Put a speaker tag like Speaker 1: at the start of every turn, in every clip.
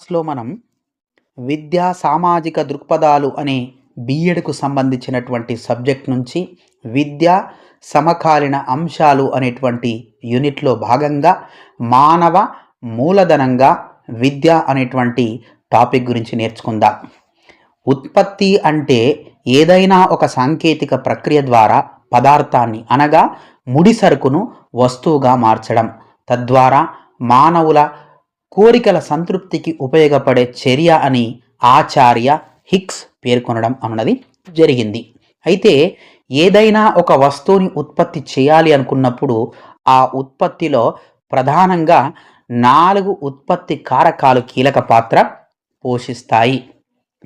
Speaker 1: క్లాస్లో మనం విద్యా సామాజిక దృక్పథాలు అనే బీఎడ్కు సంబంధించినటువంటి సబ్జెక్ట్ నుంచి విద్య సమకాలీన అంశాలు అనేటువంటి యూనిట్లో భాగంగా మానవ మూలధనంగా విద్య అనేటువంటి టాపిక్ గురించి నేర్చుకుందాం. ఉత్పత్తి అంటే ఏదైనా ఒక సాంకేతిక ప్రక్రియ ద్వారా పదార్థాన్ని అనగా ముడి సరుకును వస్తువుగా మార్చడం. తద్వారా మానవుల కోరికల సంతృప్తికి ఉపయోగపడే చర్య అని ఆచార్య హిక్స్ పేర్కొనడం అన్నది జరిగింది. అయితే ఏదైనా ఒక వస్తువుని ఉత్పత్తి చేయాలి అనుకున్నప్పుడు ఆ ఉత్పత్తిలో ప్రధానంగా నాలుగు ఉత్పత్తి కారకాలు కీలక పాత్ర పోషిస్తాయి.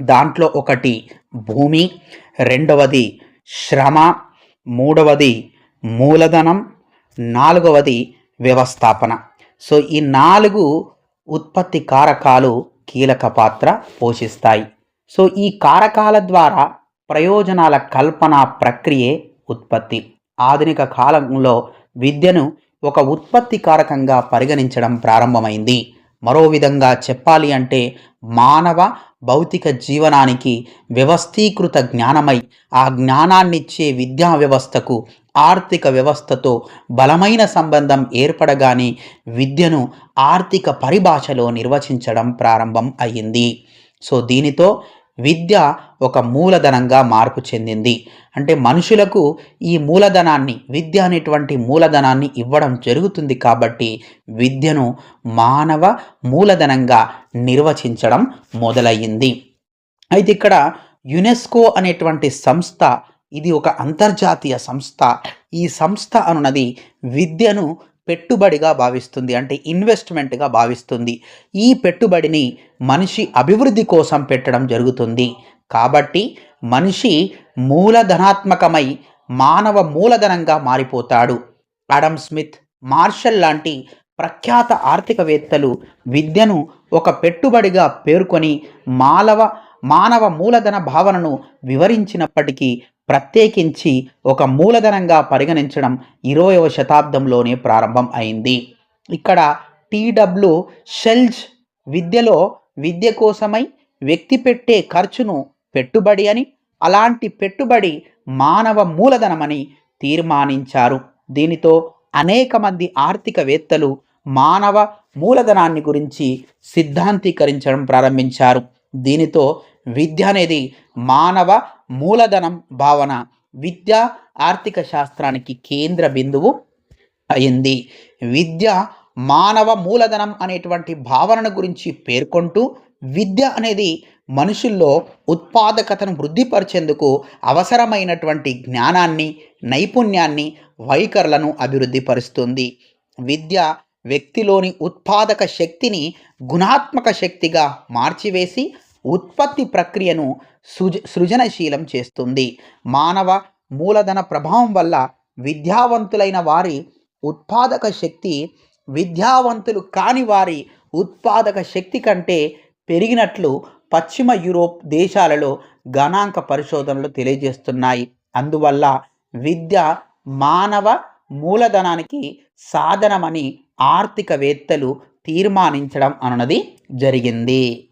Speaker 1: దాంట్లో ఒకటి భూమి రెండవది శ్రమ మూడవది మూలధనం నాలుగవది వ్యవస్థాపన. సో ఈ నాలుగు ఉత్పత్తి కారకాలు కీలక పాత్ర పోషిస్తాయి. సో ఈ కారకాల ద్వారా ప్రయోజనాల కల్పన ప్రక్రియే ఉత్పత్తి. ఆధునిక కాలంలో విద్యను ఒక ఉత్పత్తి కారకంగా పరిగణించడం ప్రారంభమైంది. మరో విధంగా చెప్పాలి అంటే మానవ భౌతిక జీవనానికి వ్యవస్థీకృత జ్ఞానమై ఆ జ్ఞానాన్నిచ్చే విద్యా వ్యవస్థకు ఆర్థిక వ్యవస్థతో బలమైన సంబంధం ఏర్పడగానే విద్యను ఆర్థిక పరిభాషలో నిర్వచించడం ప్రారంభం అయ్యింది. సో దీనితో విద్య ఒక మూలధనంగా మార్పు చెందింది. అంటే మనుషులకు ఈ మూలధనాన్ని విద్య అనేటువంటి మూలధనాన్ని ఇవ్వడం జరుగుతుంది కాబట్టి విద్యను మానవ మూలధనంగా నిర్వచించడం మొదలయ్యింది. అయితే ఇక్కడ యునెస్కో అనేటువంటి సంస్థ ఇది ఒక అంతర్జాతీయ సంస్థ. ఈ సంస్థ అనున్నది విద్యను పెట్టుబడిగా భావిస్తుంది అంటే ఇన్వెస్ట్మెంట్గా భావిస్తుంది. ఈ పెట్టుబడిని మనిషి అభివృద్ధి కోసం పెట్టడం జరుగుతుంది. కాబట్టి మనిషి మూలధనాత్మకమై మానవ మూలధనంగా మారిపోతాడు. అడమ్ స్మిత్ మార్షల్ లాంటి ప్రఖ్యాత ఆర్థికవేత్తలు విద్యను ఒక పెట్టుబడిగా పేర్కొని మానవ మానవ మూలధన భావనను వివరించినప్పటికీ ప్రత్యేకించి ఒక మూలధనంగా పరిగణించడం ఇరవయవ శతాబ్దంలోనే ప్రారంభం అయింది. ఇక్కడ టీడబ్ల్యూ షెల్జ్ విద్యలో విద్య కోసమై వ్యక్తి పెట్టే ఖర్చును పెట్టుబడి అని అలాంటి పెట్టుబడి మానవ మూలధనమని తీర్మానించారు. దీనితో అనేక మంది ఆర్థికవేత్తలు మానవ మూలధనాన్ని గురించి సిద్ధాంతీకరించడం ప్రారంభించారు. దీనితో విద్య అనేది మానవ మూలధనం భావన విద్య ఆర్థిక శాస్త్రానికి కేంద్ర బిందువు అయింది. విద్య మానవ మూలధనం అనేటువంటి భావనను గురించి పేర్కొంటూ విద్య అనేది మనుషుల్లో ఉత్పాదకతను వృద్ధిపరిచేందుకు అవసరమైనటువంటి జ్ఞానాన్ని నైపుణ్యాన్ని వైఖరులను అభివృద్ధి పరుస్తుంది విద్య వ్యక్తిలోని ఉత్పాదక శక్తిని గుణాత్మక శక్తిగా మార్చివేసి ఉత్పత్తి ప్రక్రియను సృజ సృజనశీలం చేస్తుంది. మానవ మూలధన ప్రభావం వల్ల విద్యావంతులైన వారి ఉత్పాదక శక్తి విద్యావంతులు కాని వారి ఉత్పాదక శక్తి కంటే పెరిగినట్లు పశ్చిమ యూరోప్ దేశాలలో గణాంక పరిశోధనలు తెలియజేస్తున్నాయి. అందువల్ల విద్య మానవ మూలధనానికి సాధనమని ఆర్థికవేత్తలు తీర్మానించడం అన్నది జరిగింది.